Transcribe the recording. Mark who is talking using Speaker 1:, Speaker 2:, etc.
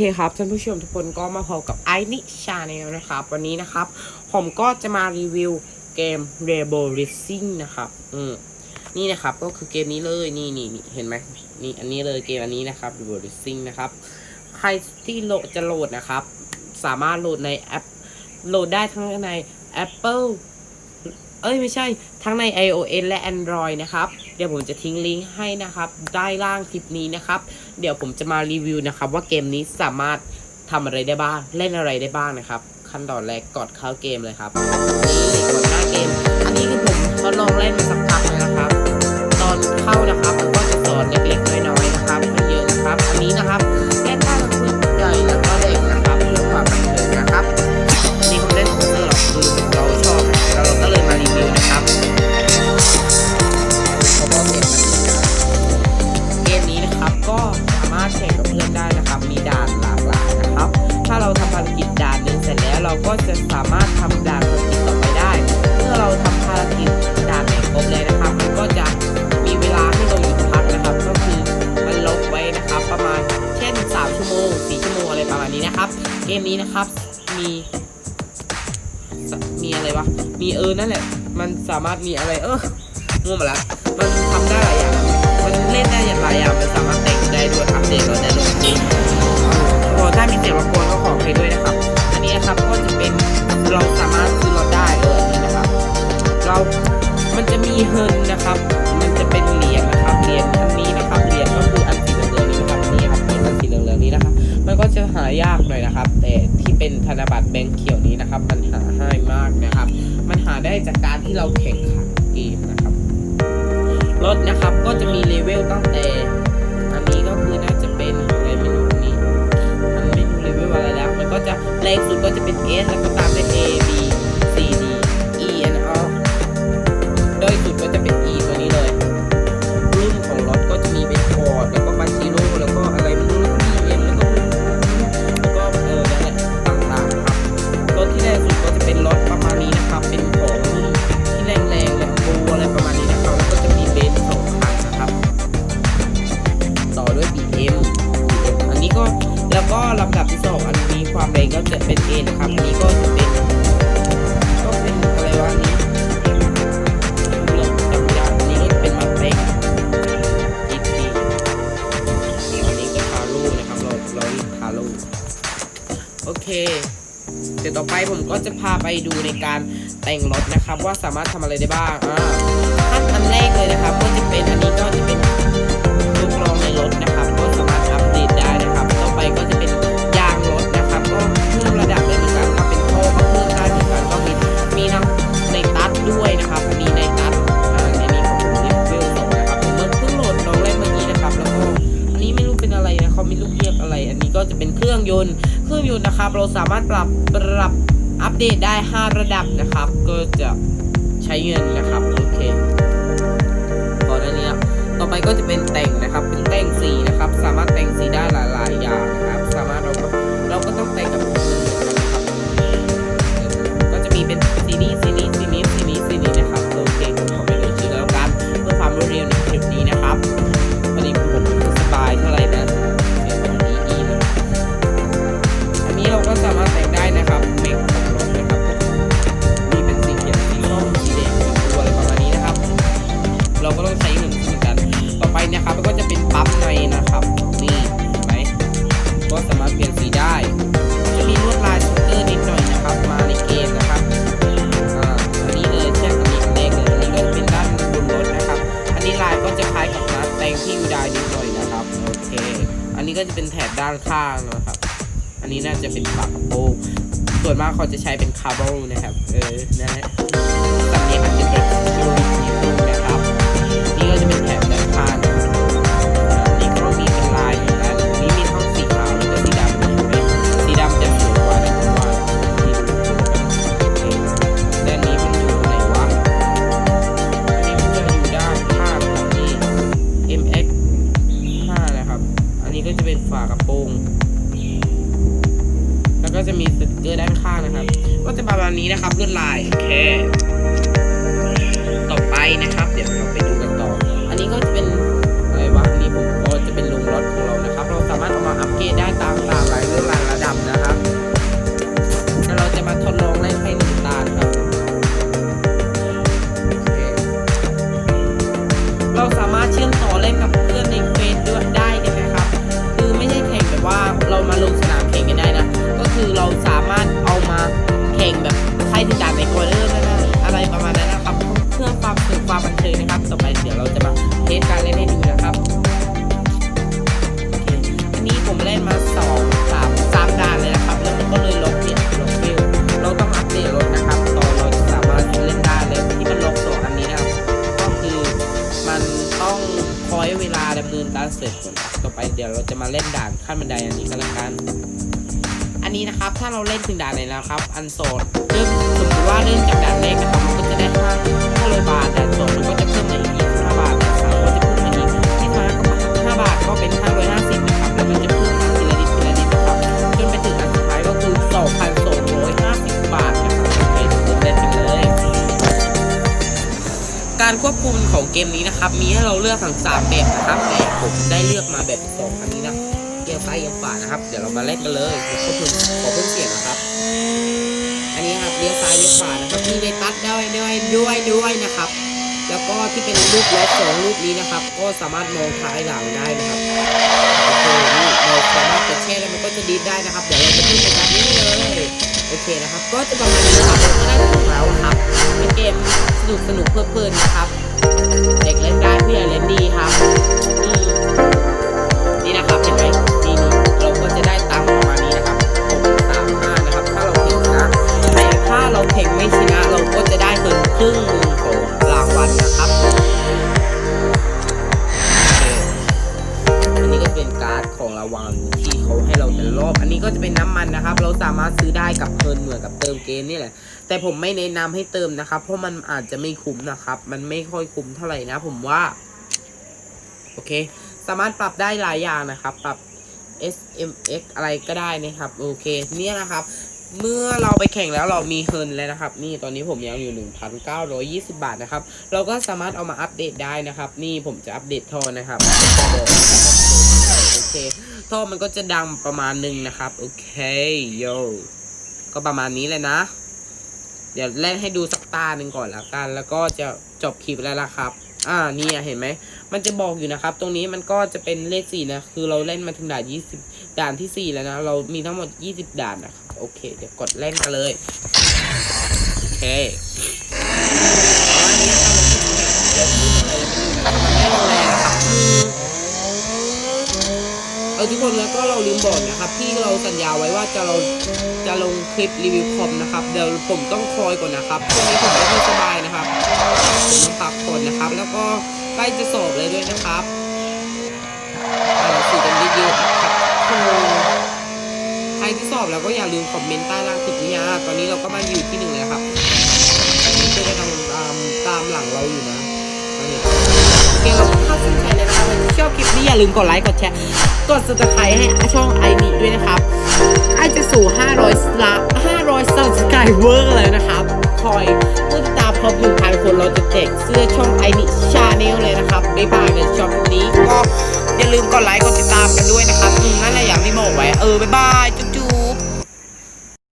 Speaker 1: เคครับท่านผู้ชมทุกคนก็มาพบกับไอนิชาแนลนะครับ วันนี้นะครับ ผมก็จะมารีวิวเกม Rainbow Racing นะครับอืมนี่นะครับก็คือเกมนี้เลยนี่นี่นเห็นไหมนี่อันนี้เลยเกมอันนี้นะครับ Rainbow Racing นะครับ ใครที่โหลดจะโหลดนะครับ สามารถโหลดในแอปโหลดได้ทั้งใน Apple เอ้ยไม่ใช่ทั้งใน iOS และ Android นะครับ ดี๋ยวผมจะทิ้งลิงก์ให้นะครับใต้ล่างคลิปนี้นะครับ เดี๋ยวผมจะมารีวิวนะครับ ว่าเกมนี้สามารถทำอะไรได้บ้าง เล่นอะไรได้บ้างนะครับ ขั้นตอนแรกกดเข้าเกมเลยครับนี่กดหน้าเกม อันนี้คือผมทดลองเล่นมาสักพักนะครับ เราก็จะสามารถทำด่านภารกิจต่อไปได้ เมื่อเราทำภารกิจด่านไหนครบเลยนะครับ มันก็จะมีเวลาให้เราหยุดพักนะครับ ก็คือมันลบไว้นะครับ ประมาณเช่น 3 ชั่วโมง 4 ชั่วโมงอะไรประมาณนี้นะครับ เกมนี้นะครับมีมีอะไรวะ มีเออนั่นแหละ มันสามารถมีอะไรเออมั่วหมาล้วมันทำได้หลายอย่าง มันเล่นได้อย่างหลายอย่าง มันสามารถแต่งได้ด้วยอัปเดตเราได้เลยจริงพอถ้ามีเสียงรบกวนก็ขอให้ด้วยนะครับ ได้จากการที่เราแข่งขันเกมนะครับ รถนะครับก็จะมีเลเวลตั้งแต่ อันนี้ก็คือน่าจะเป็นอะไรไม่รู้นี่มันไม่รู้เลเวลอะไรแล้ว มันก็จะแรงสุดก็จะเป็น S แล้วก็ตามด้วย A B ต่อไปผมก็จะพาไปดูในการแต่งรถนะครับ ว่าสามารถทำอะไรได้บ้างอ่าขั้นอันแรกเลยนะครับ ก็จะเป็นอันนี้ อะไรอันนี้ก็จะเป็นเครื่องยนต์ เครื่องยนต์นะครับ เราสามารถปรับปรับอัปเดตได้ 5 ระดับนะครับ ก็จะใช้เงินนะครับโอเคพอแล้วนี้ยต่อไปก็จะเป็นแต่งนะครับเป็นแต่งสีนะครับ สามารถแต่งสีได้หลาย ๆ อย่าง ส่วนมากเขาจะใช้เป็นคาร์บอนนะครับ เออ นะฮะ เล่นด่านขั้นบันไดอันนี้ก็แล้วกัน อันนี้นะครับถ้าเราเล่นถึงด่านไหนแล้วครับ อันโซนเริ่มสมมติว่าเริ่มจากด่านแรกนะครับมันก็จะได้ห้าห้าร้อยบาทด่านสองมันก็จะเพิ่มมาอีกยี่สิบห้าบาทด่านสามก็จะเพิ่มมาอีกที่มาก็ห้าบาทก็เป็นห้าร้อยห้าสิบนะครับแล้วมันจะเพิ่มมาทีละนิดทีละนิดนะครับจนไปถึงอันสุดท้ายก็คือสองพันสองร้อยห้าสิบบาทนะครับโอเคทุกคนเล่นกันเลยการควบคุมของเกมนี้นะครับ มีให้เราเลือกทั้งสามแบบนะครับ แต่ผมได้เลือกมาแบบสองอัน นี้นะเอียงซ้ายงขวานะครับ เดี๋ยวเรามาเล่นกันเลยขอเพิ่มขอเพิ่มเสียงนะครับ อันนี้ครับเลี้ยวซ้ายเลี้ยวขวานะครับมีในตัดด้วยด้วยด้วยด้วยนะครับ แล้วก็ที่เป็นรูปล็อสองรูปนี้นะครับ ก็สามารถมองท้ายหลังได้นะครับโอเคนี่เราสามารถกดแช่แล้วมันก็จะดีดได้นะครับ เดี๋ยวเราจะขึ้นไปตามนี้เลยโอเคนะครับ ก็จะประมาณนี้ครับก็ได้ถึงแล้วครับเป็นเกมสนุกสนุกเพลิดเพลินนะครับ เด็กเล่นได้ผู้ใหญ่เล่นดีครับ นี่นะครับเห็นไหม จะได้ตังค์ประมาณนี้นะครับหกสามห้านะครับ ถ้าเราเพ่งชนะ แต่ถ้าเราเพ่งไม่ชนะเราก็จะได้เงินครึ่งนึงของรางวัลนะครับโอเคอันนี้ก็เป็นการ์ดของรางวัลที่เขาให้เราแต่รอบ อันนี้ก็จะเป็นน้ำมันนะครับ เราสามารถซื้อได้กับเงินเหมือนกับเติมเกมนี่แหละ แต่ผมไม่แนะนำให้เติมนะครับ เพราะมันอาจจะไม่คุ้มนะครับ มันไม่ค่อยคุ้มเท่าไหร่นะ ผมว่า โอเค สามารถปรับได้หลายอย่างนะครับ ปรับ SMX อะไรก็ได้นะครับโอเคเนี่ยนะครับ เมื่อเราไปแข่งแล้วเรามีเฮิร์นแล้วนะครับ นี่ตอนนี้ผมยังอยู่ 1,920 บาทนะครับ เราก็สามารถเอามาอัปเดตได้นะครับ นี่ผมจะอัปเดตท่อนะครับโอเคท่อมันก็จะดังประมาณหนึ่งนะครับโอเคโยก็ประมาณนี้เลยนะ เดี๋ยวเล่นให้ดูสักตาหนึ่งก่อนละกัน แล้วก็จะจบคลิปแล้วละครับ อ่านี่เห็นไหม มันจะบอกอยู่นะครับ ตรงนี้มันก็จะเป็นเลขสี่นะ คือเราเล่นมาถึงด่านยี่สิบด่านที่สี่แล้วนะ เรามีทั้งหมดยี่สิบด่านนะครับ โอเค เดี๋ยวกดเล่นกันเลย โอเคเออทุกคนแล้วก็เราลืมบอกนะครับ ที่เราสัญญาไว้ว่าจะเราจะลงคลิปรีวิวคอมนะครับ เดี๋ยวผมต้องคอยก่อนนะครับช่วงนี้ผมไม่สบายนะครับ ผมต้องพักผ่อนะครับ แล้วก็ใกล้จะสอบเลยด้วยนะครับอ่านหนังสือกันเยอะๆนะครับโอ้ใครที่สอบแล้วก็อย่าลืมคอมเมนต์ใต้ล่างคลิปนี้นะตอนนี้เราก็มาอยู่ที่หนึ่งแล้วครับเพื่อนกำลังตามตามหลังเราอยู่นะโอเคเราเข้าเส้นชัยเลยนะครับชอบคลิปนี้อย่าลืมกดไลค์กดแชร์กด subscribe ให้ช่องไอมีด้วยนะครับใกล้จะสู่500ละ500 subscriber เลยนะครับค แจกเสื้อช่องไอนิชาแนลเลยนะครับบ๊ายบายกันช็อปนี้ก็อย่าลืมกดไลค์กดติดตามกันด้วยนะครับอืมนั่นแหละอย่างที่บอกไว้เออบ๊ายบายจุ๊บ